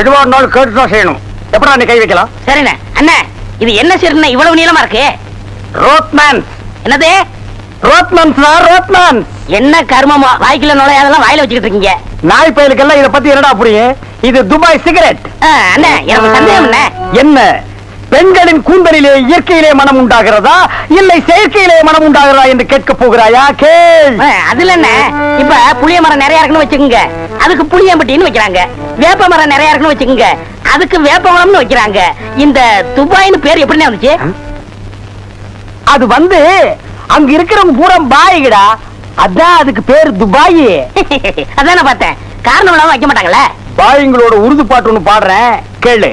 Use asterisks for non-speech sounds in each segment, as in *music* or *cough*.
எதுவா இருந்தாலும் கேட்டு தான் செய்யணும். எப்படா நீ கை வைக்கலாம்? சரிண்ணே. அண்ணே இது என்ன சீர்ண்ணே இவ்வளவு நீளமா இருக்கு? ரோத்மேன் என்னது? ரோத்மன்ஸ் ரோத்மேன் என்ன கர்மமோ? வாய்க்குள்ள நுழையாதெல்லாம் வாயில வச்சுக்கிட்டு இருக்கீங்க. நாய் பயலுக்கெல்லாம் இத பத்தி என்னடா புரியும்? இது துபாய் சிகரெட். அண்ணே எனக்கு சந்தேகம் அண்ணே என்ன? பெண்களின் கூந்தலிலே இயற்கையிலே மனம் உண்டாகிறதா? இல்லை செயற்கையிலே மனம் உண்டாகிறதா என்று கேட்க போகிறாயா? கேள். அதுல என்ன? இப்ப புளிய மரம் நிறைய இருக்குன்னு வச்சுக்கோங்க. அதுக்கு புளியம்பட்டின்னு வைக்கிறாங்க. வேப்ப மரம் நிறைய இருக்குன்னு வச்சுக்கோங்க. அதுக்கு வேப்ப மரம்னு வைக்கிறாங்க. இந்த துபாய்னு பேர் எப்படிண்ணே வந்துச்சு? அது வந்து அங்க இருக்கிறவங்க பூரா பாய்கடா. அதான் அதுக்கு பேர் துபாய். *laughs* அதான் நான் பார்த்தேன். காரணம் இல்லாம வைக்க மாட்டாங்களே பாய்ங்களோட உருது பாட்டு ஒண்ணு பாடுறேன். கேளு.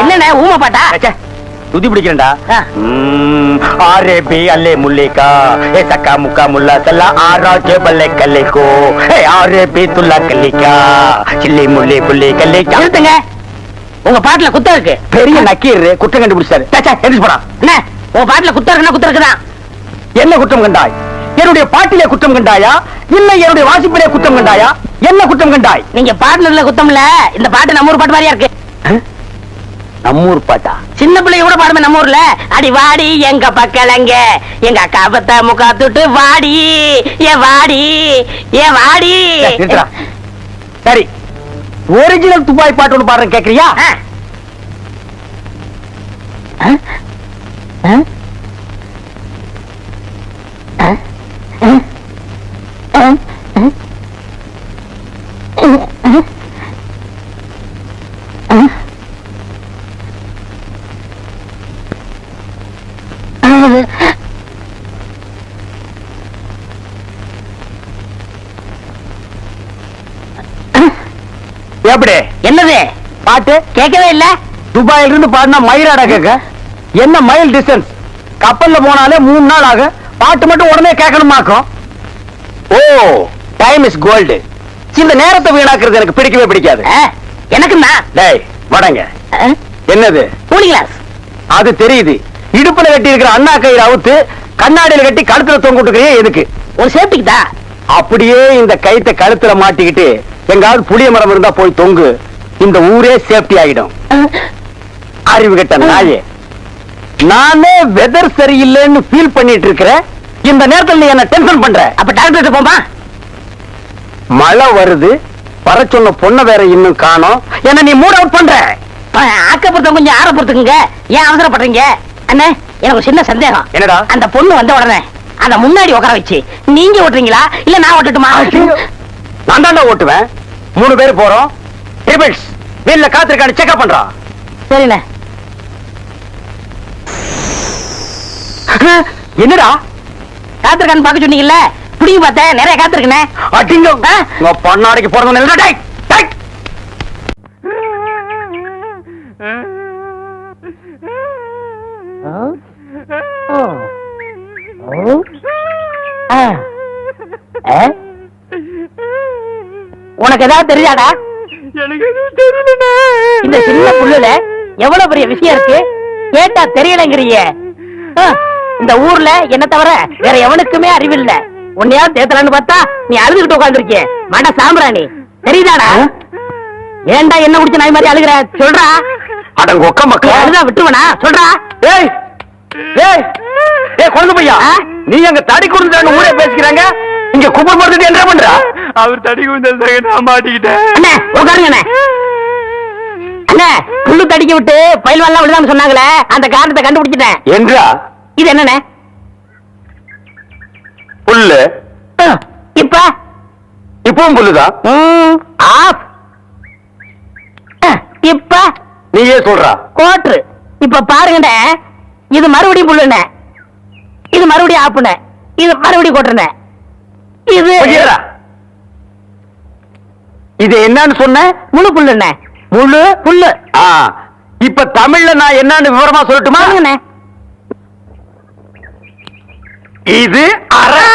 என்னண்ணே ஊமை பாட்டா? துதி பிடிக்கிறேன்டா. ஆரே பி அல்லே முல்லிகா. ஏ சக்கா முக்கா முல்லா சல்லா ஆரா கே பல்லே கல்லிக்கோ ஏ ஆரே பி துல்லா கல்லிக்கா சில்லி முல்லி புல்லி கல்லிக்கா நிறுத்துங்க. உங்க பாட்டுல குத்தம் இருக்கு. பெரிய நக்கீர் குற்றம் கண்டுபிடிச்சாரு. ச்சே, ச்சே, எந்திரிச்சு போடா. என்ன? உங்க பாட்டுல குத்தம் இருக்குன்னா குத்தம் இருக்குதான். என்ன குற்றம் கண்டாய்? என்னுடைய பாட்டிலே குற்றம் கண்டாயா? இல்லை என்னுடைய வாசிப்பிலே குற்றம் கண்டாயா? என்ன குற்றம் கண்டாய்? நீங்க பாட்டுல குத்தம் இல்ல. இந்த பாட்டு நம்ம ஊர் பாட்டு மாதிரியா இருக்கு? நம்மூர் பாட்டா? சின்ன பிள்ளைங்க கூட பாடுமே நம்ம ஊர்ல. அடி வாடி எங்க பக்கலங்க எங்க அக்கா பத்த முக்கா துட்டு வாடி. ஏ வாடி ஏ வாடி. சரி, ஒரிஜினல் துபாய் பாட்டு ஒன்று பாடுறேன் கேக்குறியா? ஆ. ஆ? ஆ? ஆ? ஆ? ஆ? ஆ? ஆ? ஆ? எப்படி என்னது? பாட்டு கேட்கவே இல்ல. துபாயில இருந்து பாடினா மயிலாடா கேட்க? என்ன மைல் டிஸ்டன்ஸ் கப்பல்ல போனாலே மூணு நாள் ஆகும். பாட்டு மட்டும் உடனே கேட்கணுமாக்கும்? ஓ டைம் இஸ் கோல்டு இந்த நேரத்தை வீணாக்குறது எனக்கு பிடிக்கவே பிடிக்காது. ஆ, எனக்குன்னா டேய் வடங்க? என்னது? கூலிங் அது தெரியுது. இடுப்புல கட்டி இருக்கிற அண்ணா கயிறு அவுத்து கண்ணாடியில கட்டி கழுத்துல தொங்க விட்டுக்கிறியே எதுக்கு? ஒரு சேஃப்டிக்கு தான் அப்படியே இந்த கயித்தை கழுத்துல மாட்டிக்கிட்டு எங்காவது புளிய மரம் இருந்தா போய் தொங்கு. இந்த ஊரே சேஃப்டி ஆகிடும் அறிவு கெட்ட நாயே. நானே வெதர் சரியில்லைன்னு ஃபீல் பண்ணிட்டு இருக்கிறேன் இந்த நேரத்துல நீ என்ன டென்ஷன் பண்ற. அப்ப டாக்டர் போமா மழை வருது வர சொன்ன பொண்ணை வேற இன்னும் காணோம். என்ன நீ மூட் அவுட் பண்ற? ஆக்கப்புறத்த கொஞ்சம் ஆற பொறுத்துக்குங்க ஏன் அவசரப்படுறீங்க? அண்ணே எனக்கு சின்ன சந்தேகம். என்னடா? அந்த பொண்ணு வந்த உடனே அத முன்னாடி உட்கார வச்சு நீங்க ஓட்டுறீங்களா? இல்ல நான் ஓட்டட்டுமா? நான் தாண்டா ஓட்டுவேன். மூணு பேர் போறோம். ட்ரிபிள்ஸ் வீல்ல காத்திருக்கான்னு செக்அப் பண்றான் சரிண்ணே. என்னடா? காத்திருக்கான்னு பார்க்க சொன்னீங்கல்ல? புடிங்க பார்த்தேன் நிறைய காத்திருக்கனே அடிங்க. பொண்ணாடிக்கு பிறந்த உனக்கு ஏதாவது தெரியாதா எனக்கு எதுவும் தெரியலண்ணே. இந்த சின்ன புல்லுல எவ்வளவு பெரிய விஷயம் இருக்கு? கேட்டா தெரியலங்கிறிய. இந்த ஊர்ல என்ன தவிர வேற எவனுக்குமே அறிவில்ல. உன்னையாவது தேத்தலான்னு பார்த்தா நீ அழுதுகிட்டு உட்காந்துருக்கிய மட சாம்பிராணி. தெரியுதாடா? ஏன்டா என்ன குடிச்ச நாய் மாதிரி அழுகுற? சொல்றா. அடங்க ஒக்க மக்கள்? அழுதா விட்டுவனா சொல்றா. ஏய் ஏய் ஏய் குழந்தை பையா? நீ அங்க தடி கொடுத்துட்டாங்க ஊரே பேசிக்கிறாங்க. இங்க குப்பர் மருந்து என்ன பண்றா? அவர் தடி குந்தல் நான் மாட்டிக்கிட்டேன். அண்ணே உட்காருங்க அண்ணே. புல்லு தடிக்க விட்டு பயில்வான்லாம் விழுதான்னு சொன்னாங்களே அந்த காரணத்தை கண்டுபிடிச்சிட்டேன். என்றா? இது என்னண்ணே? புல்லு. இப்ப? இப்பவும் புல்லுதான் ஆஃப். இப்ப? நீயே சொல்றா. கோட்ரு இப்ப பாருங்கண்ணே இது மறுபடியும் புல்லுண்ணே. இது மறுபடியும் ஆப்புண்ணே இது மறுபடியும் கோட்டுண்ணே இது என்னன்னு சொன்ன? முழு புல்லுண்ணே முழு புல்லு. ஆ. இப்ப தமிழ்ல நான் என்னன்னு விவரமா சொல்லட்டுமா? இது அரை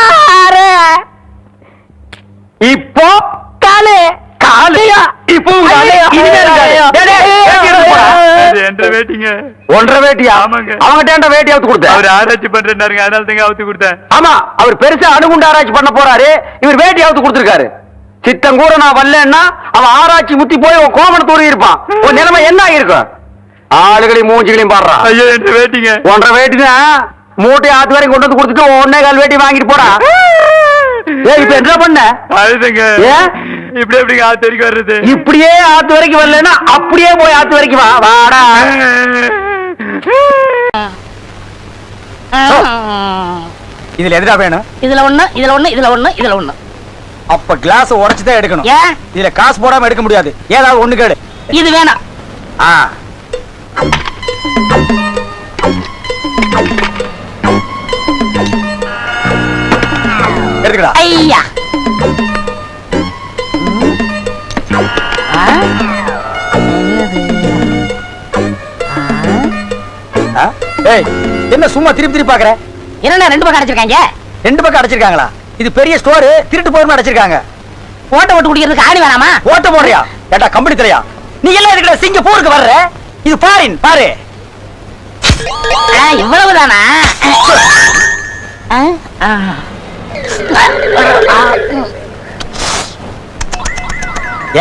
இப்போ காலு. காலு. இப்போ ஒன்றரை வேட்டியா? ஆமாங்க. அவங்ககிட்ட வேட்டி அவுத்து கொடுத்த அவர் ஆராய்ச்சி பண்றேன்னாருங்க. அதனால தாங்க அவுத்து கொடுத்தேன். ஆமா அவர் பெருசா அணுகுண்டு ஆராய்ச்சி பண்ண போறாரு. இவர் வேட்டி அவுத்து கொடுத்திருக்காரு. சித்தம் கூட நான் வரலன்னா அவன் ஆராய்ச்சி முத்தி போய் உன் கோமணம் தூரி இருப்பான். உன் நிலைமை என்ன ஆயிருக்கும் ஆளுகளையும் மூஞ்சிகளையும் பாடுறான் ஐயோ என்று வேட்டிங்க. ஒன்றரை வேட்டினா மூட்டை ஆத்து வரைக்கும் கொண்டு வந்து கொடுத்துட்டு ஒன்னே கால் வேட்டி வாங்கிட்டு போடா ஏய் இப்ப என்ன பண்ண? அழுதுங்க ஏன்? இப்படி எப்படிங்க ஆத்து வரைக்கும் வர்றது? இப்படியே ஆத்து வரைக்கும் வரலன்னா அப்படியே போய் ஆத்து வரைக்கும் வா வாடா. இதுல எதுடா வேணும்? இதுல ஒண்ணு இதுல ஒண்ணு இதுல ஒண்ணு இதுல ஒண்ணு. அப்ப கிளாஸ் உடைச்சு தான் எடுக்கணும். ஏன் இதுல காசு போடாம எடுக்க முடியாது. ஏதாவது ஒண்ணு கேடு இது வேணாம். ஆ. எடுத்துக்கடா. ஐயா? ஏய் என்ன சும்மா திருப்பி திருப்பி பாக்குற? என்னண்ணா ரெண்டு பக்கம் அடைச்சிருக்காங்க? ரெண்டு பக்கம் அடைச்சிருக்காங்களா? இது பெரிய ஸ்டோர் திருட்டு போயிருமா அடைச்சிருக்காங்க. ஓட்ட ஓட்டு குடிக்கிறதுக்கு ஆணி வேணாமா? ஓட்ட போடுறியா? ஏட்டா கம்பெனி தலையா? நீ எல்லாம் எதுக்குடா சிங்கப்பூருக்கு வர்ற? இது பாரின் பாரு. இவ்வளவுதானா.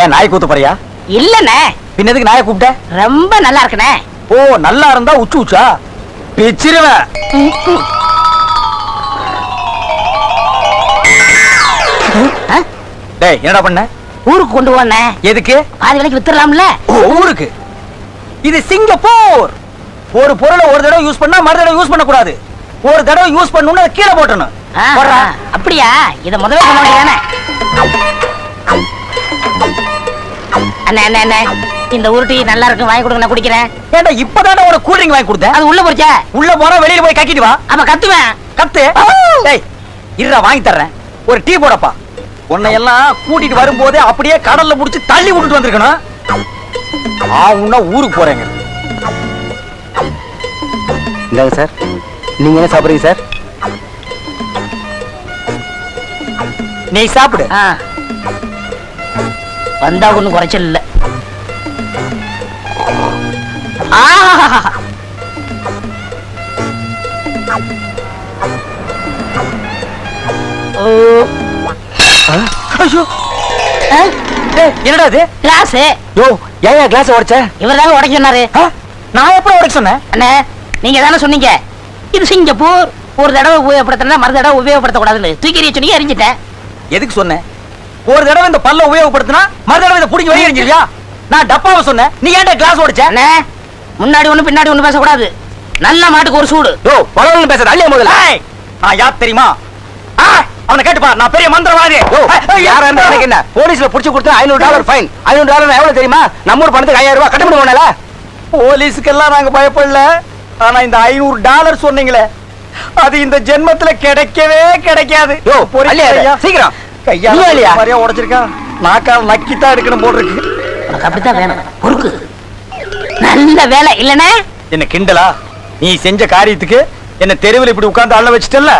ஏன் நாய் கூத்து போறியா? இல்லண்ணே பின்னதுக்கு நாயை கூப்பிட்ட? ரொம்ப நல்லா இருக்குண்ணே ஓ நல்லா இருந்தா உச்சு உச்சா? பிச்சிருவேன்? டேய் என்னடா பண்ண? ஊருக்கு கொண்டு போனே. எதுக்கு? பாதி விலைக்கு வித்துடலாம்ல. ஊருக்கு. இது சிங்கப்பூர். ஒரு பொருளை ஒரு தடவை யூஸ் பண்ணா மறு தடவை யூஸ் பண்ண கூடாது ஒரு தடவை யூஸ் பண்ணணும்னு அதை கீழே போட்டணும். அப்படியா? இத முதல்ல சொல்ல வேண்டியதானே அண்ணே அண்ணே அண்ணே இந்த உருட்டி நல்லா இருக்கு வாங்கி கொடுங்க நான் குடிக்கிறேன். ஏன்டா இப்பதானே உனக்கு கூல் ட்ரிங்க் வாங்கி கொடுத்தேன் அது உள்ள போச்சே? உள்ள போனா வெளியில போய் கக்கிட்டு வா. அப்ப கத்துவேன். கத்து. டேய் இருடா வாங்கி தர்றேன். ஒரு டீ போடப்பா. உன்னை எல்லாம் கூட்டிட்டு வரும்போதே அப்படியே கடல்ல புடிச்சு தள்ளி விட்டுட்டு வந்திருக்கணும். ஆ உன்ன ஊருக்கு போறேங்க. இந்தாங்க சார். நீங்க என்ன சாப்பிடுறீங்க சார்? நீ சாப்பிடு. வந்தா ஒண்ணும் குறைச்சல் இல்ல. என்னடா இது? கிளாஸ். யோ ஏன் கிளாஸ் உடைச்ச? இவர் தாங்க உடைக்க சொன்னாரு? நான் எப்படி உடைக்க சொன்னேன்? அண்ணே நீங்க தானே சொன்னீங்க. இது சிங்கப்பூர். ஒரு தடவை உபயோகப்படுத்தினா மறு தடவை உபயோகப்படுத்தக்கூடாதுன்னு தூக்கி சொன்னீங்க எரிஞ்சிட்டேன் எதுக்கு சொன்னேன்? ஒரு தடவை இந்த பல்ல உபயோகப்படுத்தினா மறு தடவை இதை புடிங்க வெளியே எறிஞ்சிருக்கியா நான் டப்பாவை சொன்னேன். நீ ஏன்டா கிளாஸ் உடைச்ச? முன்னாடி ஒண்ணு பின்னாடி ஒண்ணு பேசக்கூடாது. நல்ல மாட்டுக்கு ஒரு சூடு. யோ பலவன் பேசுற அள்ளிய முதல்ல. நான் யார் தெரியுமா? அவனை கேட்டுப்பா நான் பெரிய மந்திரவாதி. யாரா இருந்தா எனக்கு என்ன? போலீஸ்ல புடிச்சு கொடுத்தா ஐநூறு டாலர் ஃபைன் ஐநூறு டாலர் எவ்வளவு தெரியுமா? நம்ம ஊர் பணத்துக்கு ஐயாயிரம் ரூபாய் கட்ட முடியும்ல போலீஸுக்கெல்லாம் நாங்க பயப்படல. ஆனா இந்த ஐநூறு டாலர் சொன்னீங்களே. அது இந்த ஜென்மத்துல கிடைக்கவே கிடைக்காது. சீக்கிரம். கையால மாதிரியா நாக்கால் நக்கித்தான் எடுக்கணும் போல் இருக்கு உனக்கு அப்படித்தான் வேணும். பொறுக்கு. நல்ல வேலை இல்லனே என்ன கிண்டலா? நீ செஞ்ச காரியத்துக்கு என்ன தெருவில் இப்படி உட்கார்ந்து அள்ள வச்சிட்டல்ல?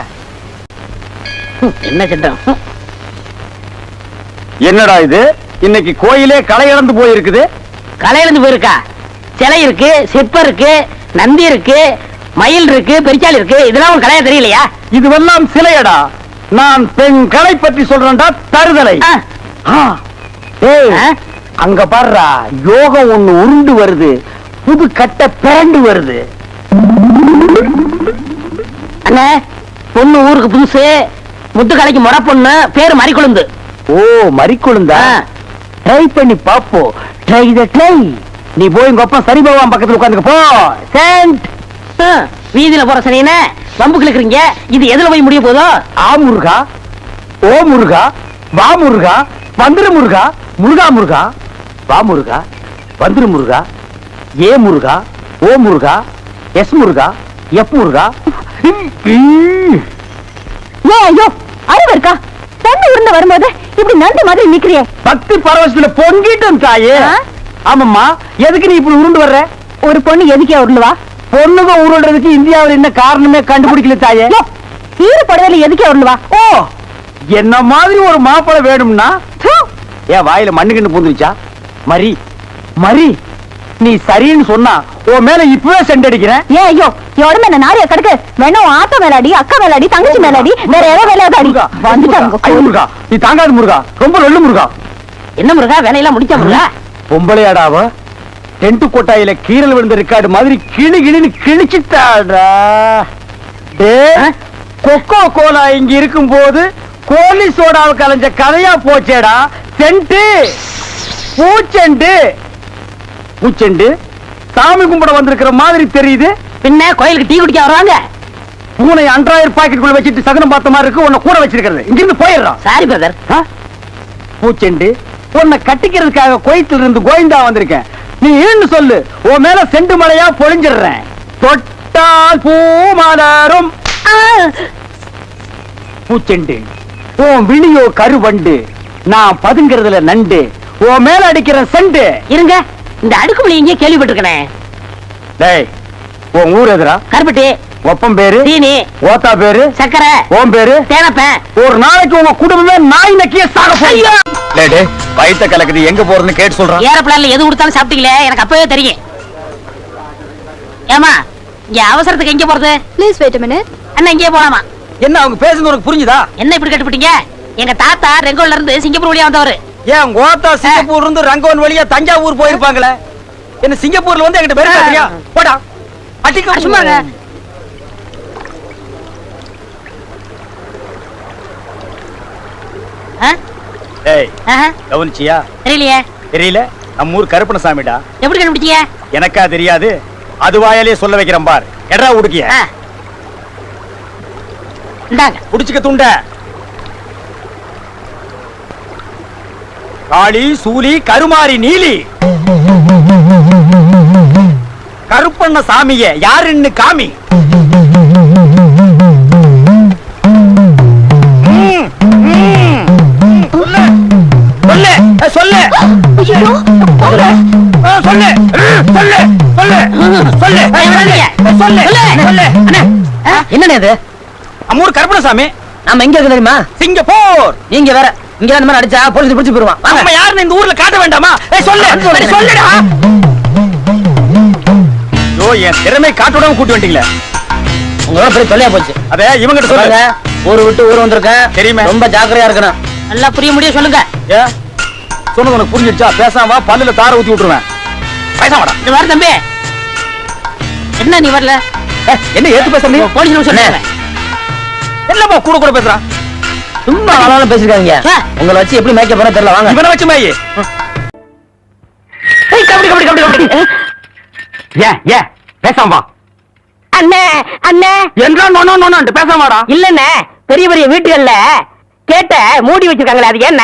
என்ன திட்டம் என்னடா இது? இன்னைக்கு கோயிலே களை இழந்து போயிருக்குது. கலையிலிருந்து போயிருக்கா? சிலை இருக்கு சிற்பம் இருக்கு நந்தி இருக்கு மயில் இருக்கு பெரிச்சாலி இருக்கு இதெல்லாம் உன் கலையா தெரியலையா? இதுவெல்லாம் சிலையடா. நான் பெண் கலை பற்றி சொல்றேன்டா தருதலை? அங்க பாருடா யோகம் ஒண்ணு உருண்டு வருது புது கட்ட பிறண்டு வருது. அண்ணே பொண்ணு ஊருக்கு புதுசு முத்துக்கலைக்கு முறை பொண்ணு பேரு மறிக்குழுந்து. ஓ மறிக்கொழுந்தா. ட்ரை பண்ணி பாப்போம் ட்ரை த ட்ரை நீ போய் உங்க அப்பா சரி பகவான் பக்கத்துல உட்காந்துக்க போ. சென்ட் ஆ, வீதியில போற சனியனே வம்புக்கு இருக்கிறீங்க. இது எதுல போய் முடிய போதோ ஆ முருகா. ஓ முருகா. வா முருகா. வந்துரு முருகா. முருகா முருகா. வா முருகா. வந்துரு முருகா. ஏ முருகா. ஓ முருகா. எஸ் முருகா. எப் முருகா. ஏன் ஐயோ அறிவு இருக்கா? பொண்ணு உருண்ட வரும்போது இப்படி நன்றி மாதிரி நிக்கிறியே. பக்தி பரவசத்துல பொங்கிட்டும் தாயே? ஆமாம்மா. எதுக்கு நீ இப்படி உருண்டு வர்ற? ஒரு பொண்ணு எதுக்கே உருண்டுவா பொண்ணுங்க உருள்றதுக்கு இந்தியாவில் என்ன காரணமே கண்டுபிடிக்கல தாயே? ஈர புடவையில எதுக்கே உருண்டுவா ஓ என்ன மாதிரி ஒரு மாப்பிளை வேணும்னா? ஏன் வாயில மண்ணு கண்டு பூந்துருச்சா? மரி மரி நீ சரின்னு சொன்னா உன் மேல இப்பவே செண்டடிக்கிறேன். ஏன் ஐயோ உடம்பு என்ன நாரிய கிடக்கு? வேணா உன் ஆத்தா மேலாடி அக்கா மேலாடி தங்கச்சி மேலாடி வேற வேலையாவது அடி வந்துட்டாங்க முருகா நீ தாங்காது முருகா ரொம்ப நல்ல முருகா. என்ன முருகா வேலையெல்லாம் முடிச்ச முருகா? பொம்பளையாடாவ டென்ட் கொட்டாயில கீரல் விழுந்த ரெக்கார்டு மாதிரி கிளி கிளின்னு கிழிச்சிட்டாடா டேய், கொக்கோ கோலா இங்க இருக்கும் போது கோலி சோடாவை கலைஞ்ச கதையா போச்சேடா. சென்ட்டு பூச்செண்டு. பூச்செண்டு? சாமி கும்பிட வந்திருக்கிற மாதிரி தெரியுது. பின்ன கோயிலுக்கு டீ குடிக்க வருவாங்க பூனை அன்றாயிரம் பாக்கெட் குள்ள வச்சுட்டு சகனம் பார்த்த மாதிரி இருக்கு. உன்னை கூட வச்சிருக்கிறது. இங்கிருந்து போயிடுறான் சாரி பிரதர்? பூச்செண்டு உன்னை கட்டிக்கிறதுக்காக கோயத்துல இருந்து கோயந்தா வந்திருக்கேன். நீ இருந்து சொல்லு? உன் மேல செண்டு மலையா பொழிஞ்சிடுறேன். தொட்டால் பூ மலரும். பூச்செண்டு. உன் விழியோ கருவண்டு. நான் பதுங்கிறதுல நண்டு. உன் மேல அடிக்கிற செண்டு. இருங்க. இந்த அடுக்குமொழி எங்கேயே கேள்விப்பட்டிருக்கனே. டேய் உன் ஊர் எதுரா கருப்பட்டி. ஒப்பம் பேரு சீனி ஓத்தா பேரு சக்கரை ஓம் பேரு தேனப்பேன் ஒரு நாளைக்கு உங்க குடும்பமே நாய் நக்கிய சாக! போய் வயித்த கலக்குது எங்க போறதுன்னு கேட்டு சொல்றான். ஏரோப்ளான்ல எது கொடுத்தாலும் சாப்பிட்டீங்களே? எனக்கு அப்பவே தெரியும். ஏமா இங்க அவசரத்துக்கு எங்க போறது? ப்ளீஸ் வெயிட் மினிட் அண்ணா இங்கே போலாமா? என்ன அவங்க பேசுறது உனக்கு புரிஞ்சுதா? என்ன இப்படி கட்டுப்பிட்டீங்க? எங்க தாத்தா ரெங்கோல்ல இருந்து சிங்கப்பூர் வழியா வந்தவரு. ஏன் கோத்தா சிங்கப்பூர் இருந்து ரங்கோன் வழியா தஞ்சாவூர் போயிருப்பாங்களே? என்ன சிங்கப்பூர்ல வந்து என்கிட்ட பேர் பேசுறியா போடா. அடிக்க அட, ஏய் கவனிச்சியா? தெரியலையே. தெரியல? நம்ம ஊர் கருப்பணசாமிடா எப்படி கண்டுபிடிச்சீங்க எனக்கா தெரியாது. அது வாயாலே சொல்ல வைக்கிறேன் பார். எடா உடுக்கிய. இந்தாங்க. புடிச்சுக்க துண்ட. காளி சூலி கருமாரி நீலி. கருப்பண்ண சாமிய யாருன்னு காமி. சொல்லு. அஹ், சொல்லு அஹ், சொல்லு. அஹ், சொல்லு. சொல்லு. சொல்லு அஹ், சொல்லு. சொல்லு. சொல்லு. அண்ணே. என்னண்ணே இது? அம்மூர் கருப்பணசாமி. நாம எங்க இருக்கு தெரியுமா? சிங்கப்பூர். நீங்க வேற. இங்க இந்த மாதிரி அடிச்சா போலீஸ் பிடிச்சு போயிருவான். நம்ம யாருன்னு இந்த ஊர்ல காட்ட வேண்டாமா? ஏய் சொல்லு. சொல்லுடா. ஐயோ என் திறமை காட்டுடாம கூட்டி வந்துட்டீங்களே. உங்களோட பெரிய தொல்லையா போச்சு. அதே இவங்கிட்ட சொல்லுங்க ஊரு விட்டு ஊர் வந்திருக்கேன். தெரியுமே. ரொம்ப ஜாக்கிரதையா இருக்கணும். நல்லா புரிய முடியும் சொல்லுங்க. ஏ? சொன்னது உனக்கு புரிஞ்சிடுச்சா பேசாம வா, பல்லுல தார ஊத்தி விட்டுருவேன். பேசாமடா இது வர தம்பி. என்ன நீ வரல? என்ன ஏத்து பேசுற நீ? போலீஸ் சொன்னேன் என்னப்பா கூட கூட பேசுறான் சும்மா ஆளாலும் பேசிருக்காங்க உங்களை வச்சு எப்படி மேய்க்க போற தெரியல வாங்க. இவனை வச்சு மேயி. ஏய், கபடி கபடி கபடி கபடி. ஏன் ஏன் பேசாம வா. அண்ணே அண்ணே. என்றா நோனோ நோனோன்ட்டு பேசாம வாடா. இல்லண்ணே பெரிய பெரிய வீட்டுகள்ல கேட்ட மூடி வச்சிருக்காங்களே அது என்ன?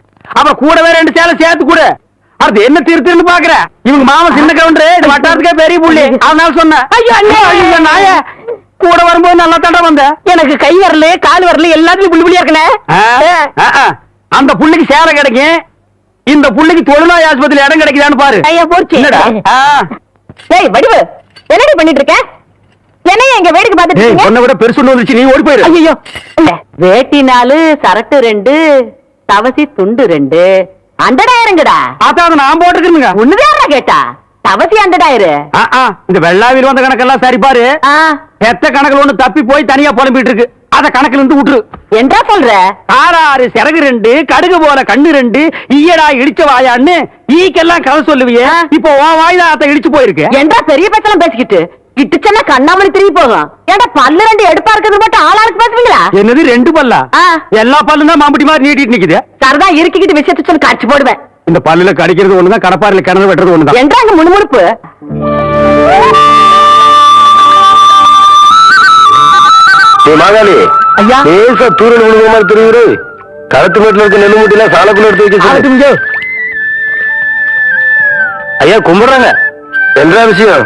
அப்புறம் கூடவே ரெண்டு சேலை சேர்த்து கூட. அடுத்து என்ன திருத்துன்னு பாக்குற? இவங்க மாமா சின்ன கவுண்டரு இது வட்டாரத்துக்கே பெரிய புள்ளி. அதனால சொன்னேன் ஐயோ, அண்ணே. ஐயோ நாய. கூட வரும்போது நல்லா தாண்டா வந்த. எனக்கு கை வரல கால் வரல எல்லாத்துலயும் புள்ளி புள்ளியா இருக்கனே. அந்த புள்ளிக்கு சேலை கிடைக்கும். இந்த புள்ளிக்கு தொழுநோய் ஆஸ்பத்திரி இடம் கிடைக்குதான்னு பாரு. ஐயா போச்சு. ஏய் வடிவு. என்னடி பண்ணிட்டு இருக்க என்னைய எங்க வேடிக்கை பார்த்துட்டு உன்னை விட பெருசு ஒண்ணு வந்துச்சு நீ ஓடி போயிரு. ஐயோ வேட்டி நாலு சரட்டு ரெண்டு தவசி துண்டு ரெண்டு. அண்டடாயிரங்கடா பார்த்தா அதை நான் போட்டுக்கிறேங்க ஒண்ணுதான் கேட்டா. தவசி அண்டடாயிரு ஆ, ஆ, இந்த வெள்ளாவில் வந்த கணக்கெல்லாம் சரி பாரு. எத்த கணக்குல ஒண்ணு தப்பி போய் தனியா புலம்பிட்டு இருக்கு அத கணக்குல இருந்து விட்டுரு. என்றா சொல்ற? ஆறாறு சிறகு ரெண்டு கடுகு போல கண்ணு ரெண்டு ஈயடா இடிச்ச வாயான்னு ஈக்கெல்லாம் கதை சொல்லுவியே. இப்போ உன் வாய் தான் அத்தை இடிச்சு போயிருக்கு. என்றா பெரிய பேச்செல்லாம் பேசிக்கிட்டு. கிட்டுச்சன்னா கண்ணாமணி திரும்பி போகும். ஏன்டா பல்லு ரெண்டு எடுப்பா இருக்கிறது மட்டும் ஆளாளுக்கு பேசுவீங்களா என்னது ரெண்டு பல்லா? ஆ. எல்லா பல்லும் தான் மாம்பட்டி மாதிரி நீட்டிட்டு நிக்குது. சரிதான் இருக்கிக்கிட்டு விஷயத்தை சொல்லி காட்சி போடுவேன். இந்த பல்லுல கடிக்கிறது ஒண்ணுதான் கடப்பாரில கிணறு வெட்டுறது ஒண்ணுதான். என்றாங்க முணுமுணுப்பு? ஐயா. லேசா தூரல் விழுந்த மாதிரி தெரியுது. களத்து மேட்டுல இருக்க சாலக்குள்ள எடுத்து வைக்க. ஐயா கும்பிடுறாங்க. என்ன விஷயம்?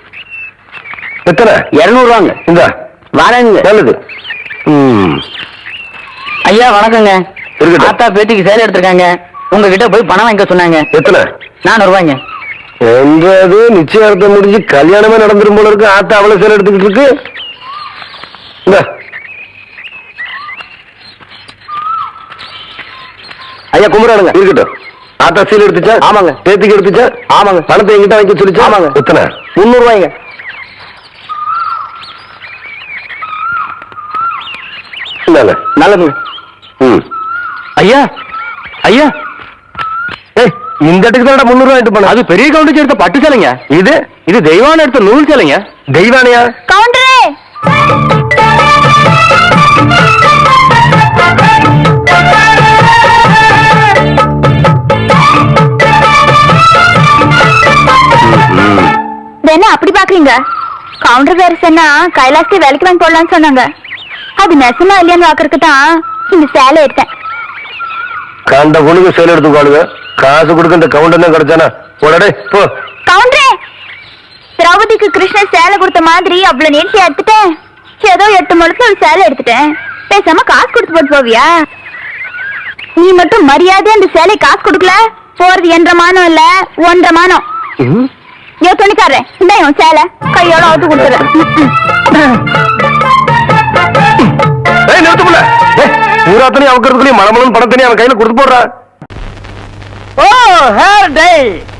எத்தனை? இருநூறு ரூபாங்க இந்த. வரேங்க நல்லது ம். ஐயா வணக்கங்க. இருக்கட்டும். ஆத்தா பேத்திக்கு சேலை எடுத்திருக்காங்க. உங்ககிட்ட போய் பணம் வாங்கிக்க சொன்னாங்க. எத்தனை? நானூறு ரூபாய்ங்க என்றது நிச்சயார்த்தம் முடிஞ்சு கல்யாணமே நடந்துரும் போல இருக்கு. ஆத்தா அவ்வளவு சேலை எடுத்துக்கிட்டு இருக்கு. இந்த. ஐயா கும்பிடாடுங்க இருக்கட்டும். ஆத்தா சீல் எடுத்துச்சா? ஆமாங்க. பேத்திக்கு எடுத்துச்சா? ஆமாங்க. பணத்தை எங்கிட்ட வாங்கி சொல்லிச்சா? ஆமாங்க. எத்தனை? முந்நூறு ரூபாய்ங்க நல்லது ம். ஐயா ஐயா. ஏய், இந்த இடத்துக்கு தான் முன்னூறு ரூபாய் பண்ண அது பெரிய கவுண்டர் எடுத்த பட்டு சேலைங்க. இது? இது தெய்வான எடுத்த நூல் சேலைங்க. தெய்வானையா? கவுண்டரே! என்ன அப்படி பாக்குறீங்க? கவுண்டர் வேற சொன்னா கைலாசத்தை வேலைக்கு வாங்கி போடலாம்னு சொன்னாங்க. அது நெசமா இல்லையான்னு பாக்குறதுக்கு தான் இந்த சேலை எடுத்தேன். கண்ட பொண்ணுக்கு சேலை எடுத்துக்காளுங்க காசு கொடுக்க இந்த கவுண்டர் தான் கிடைச்சானா? உடனே போ. கவுண்டரே! திரௌபதிக்கு கிருஷ்ணன் சேலை கொடுத்த மாதிரி அவ்வளவு நேர்த்தி எடுத்துட்டேன். ஏதோ எட்டு முழுக்க ஒரு சேலை எடுத்துட்டேன். பேசாம காசு கொடுத்து போட்டு போவியா? நீ மட்டும் மரியாதை அந்த சேலை காசு கொடுக்கல? போறது என்ற மானம் இல்ல ஒன்றரை மானம். யோ துணிக்காரன். இந்த சேலை. கையோட அவுத்து கொடுத்துறேன். நிறுத்து ஏய் பூராத்தனையும் அவக்கிறதுக்குள்ளேயும் மலமலன் பணத்தனையும் அவன் கையில கொடுத்து போடுறா. ஓ ஹேர் டை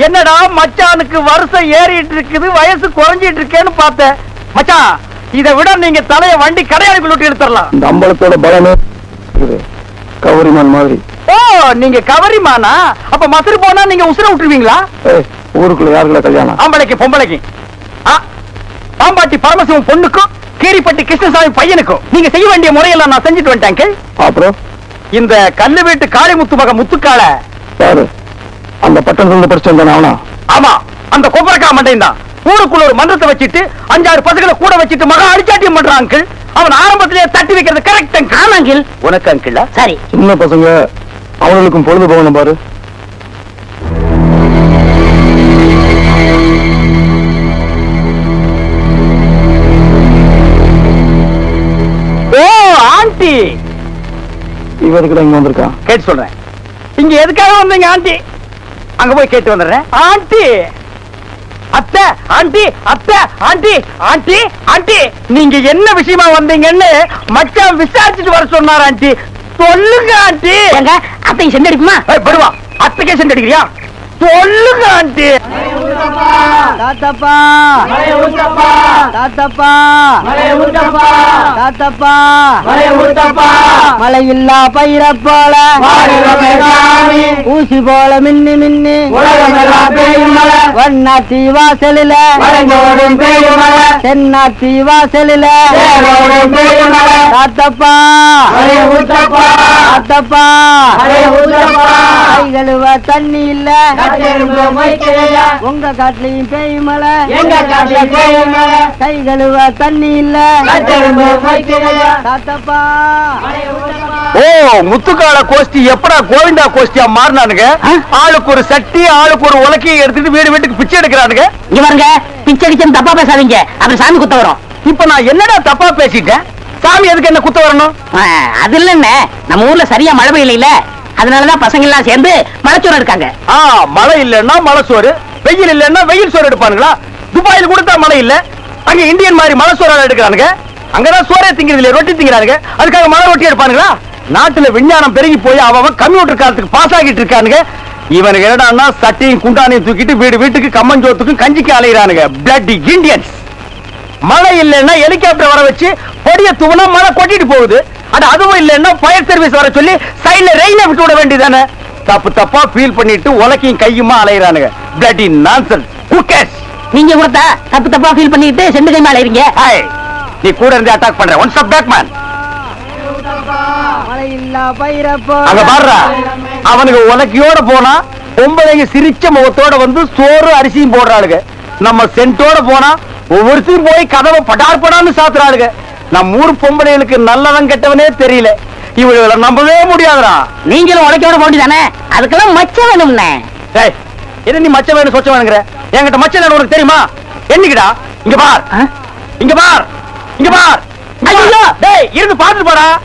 என்னடா மச்சானுக்கு வருஷம் ஏறிட்டு இருக்குது வயசு குறைஞ்சிட்டு இருக்கேன்னு பார்த்தேன். மச்சான் இதை விட நீங்க தலைய வண்டி கடையாளுக்குள்ள விட்டு எடுத்துடலாம் இந்த அம்பலத்தோட பலமே கௌரிமான் மாதிரி. ஓ நீங்க கவரிமானா? அப்ப மசுறு போனா நீங்க உசுர விட்டுருவீங்களா? ஊருக்குள்ள யாருக்குள்ள கல்யாணம்? ஆம்பளைக்கு பொம்பளைக்கு. பாம்பாட்டி பரமசிவம் பொண்ணுக்கும் கீரிப்பட்டி கிருஷ்ணசாமி பையனுக்கும் நீங்க செய்ய வேண்டிய முறையெல்லாம் நான் செஞ்சுட்டு வந்துட்டேன் அப்புறம்? இந்த கல்லு வீட்டு காளிமுத்து மக முத்துக்கால யாரு? அந்த பட்டணத்துல படிச்சு வந்தானே அவனா? ஆமா அந்த கொப்பரக்கா மண்டையும் தான் ஊருக்குள்ள ஒரு மன்றத்தை வச்சுட்டு அஞ்சாறு பசங்களை கூட வச்சுட்டு மகா அடிச்சாட்டியம் பண்றான் அங்கிள். அவன் ஆரம்பத்திலேயே தட்டி வைக்கிறது கரெக்ட் அங்கிள். உனக்கு அங்கிள்? சரி. சின்ன பசங்க அவங்களுக்கும் பொழுது போகணும் பாரு. ஆண்டி. இங்க வந்திருக்கான் கேட்டு சொல்றேன். இங்க எதுக்காக வந்தீங்க ஆண்டி? அங்க போய் கேட்டு வந்துடுறேன். ஆண்டி! அத்தை ஆண்டி அத்தை ஆண்டி ஆண்டி ஆண்டி நீங்க என்ன விஷயமா வந்தீங்கன்னு மச்சான் விசாரிச்சுட்டு வர சொன்னார் ஆண்டி. சொல்லுங்க ஆண்டி. எங்க அத்தை செண்டு அடிக்குமா? படுவா. அத்தைக்கே செண்டு அடிக்கிறியா? சொல்லுங்க ஆண்டி. தாத்தப்பா. தாத்தப்பா. தாத்தப்பா. மழை இல்லா பயிர போல. ஊசி போல மின்னி மின்னி. வண்ணாத்தி வாசலில. தென்னாத்தி வாசலில. தாத்தப்பா. தாத்தப்பா. கை கழுவ தண்ணி இல்ல. உங்க காட்டுலயும் பேய் மழை. கை கழுவ தண்ணி இல்ல. தாத்தப்பா. ஓ முத்துக்கால கோஷ்டி எப்படா கோவிந்தா கோஷ்டியா மாறினானுங்க? ஆளுக்கு ஒரு சட்டி ஆளுக்கு ஒரு உலக்கையை எடுத்துட்டு வீடு வீட்டுக்கு பிச்சை எடுக்கிறானுங்க. இங்க பாருங்க பிச்சை அடிச்சன்னு தப்பா பேசாதீங்க. அப்புறம் சாமி குத்த வரும். இப்ப நான் என்னடா தப்பா பேசிட்டேன்? சாமி எதுக்கு என்ன குத்த வரணும்? அது இல்லன்னு நம்ம ஊர்ல சரியா மழை பெய்யல அதனாலதான் பசங்க எல்லாம் சேர்ந்து மலைச்சோறு இருக்காங்க ஆ மழை இல்லன்னா மழை சோறு வெயில் இல்லைன்னா வெயில் சோறு எடுப்பானுங்களா? துபாயில் கொடுத்தா மழை இல்ல. அங்க இந்தியன் மாதிரி மழை சோறால எடுக்கிறானுங்க. அங்கதான் சோறே திங்கிறது இல்ல ரொட்டி திங்கிறானுங்க. அதுக்காக மழை ரொட்டி எடுப்பானுங்களா? நாட்டுல விஞ்ஞானம் பெருகி போய் அவன் கம்ப்யூட்டர் காலத்துக்கு பாஸ் ஆகிட்டு இருக்கானுங்க. இவனுக்கு என்னடான்னா சட்டையும் குண்டானையும் தூக்கிட்டு வீடு வீட்டுக்கு கம்மஞ்சோத்துக்கும் கஞ்சிக்கு அலையிறானுங்க. பிளட் இந்தியன்ஸ் மழை இல்லைன்னா ஹெலிகாப்டர் வர வச்சு பொடிய தூவனா மழை கொட்டிட்டு போகுது. அது அதுவும் இல்லைன்னா ஃபயர் சர்வீஸ் வர சொல்லி சைட்ல ரெயினை விட்டு விட வேண்டியதானே தப்பு தப்பா ஃபீல் பண்ணிட்டு உலக்கையும் கையுமா அலையிறானுங்க. பிளட்டி நான்சன் குக்கர்ஸ் நீங்க கொடுத்தா தப்பு தப்பா ஃபீல் பண்ணிட்டு செண்டு கை மேல இருங்க ஏய், நீ கூட இருந்து அட்டாக் பண்ற. ஒன் ஸ்டாப் பேக் மேன் அங்க பாடுறா அவனுக்கு உலக்கையோட போனா பொம்பளைங்க சிரிச்ச முகத்தோட வந்து சோறு அரிசியும் போடுறாளுங்க. நம்ம சென்ட்டோட போனா ஒவ்வொருத்தையும் போய் கதவை படார் படான்னு சாத்துறாளுங்க. நம்ம ஊர் பொம்பளைகளுக்கு நல்லவன் கெட்டவனே தெரியல. இவங்களை நம்பவே முடியாதுடா. நீங்களும் உடைக்கோட போண்டிதானே அதுக்கெல்லாம் மச்சம் வேணும்னே. டேய் என்ன நீ மச்ச வேணும் சொச்ச வேணுங்கிற என்கிட்ட மச்ச வேணும் உனக்கு தெரியுமா? என்னைக்குடா? இங்க பார்? இங்க பார். இங்க பார். ஐயோ! டேய் இருந்து பாத்துட்டு போடா.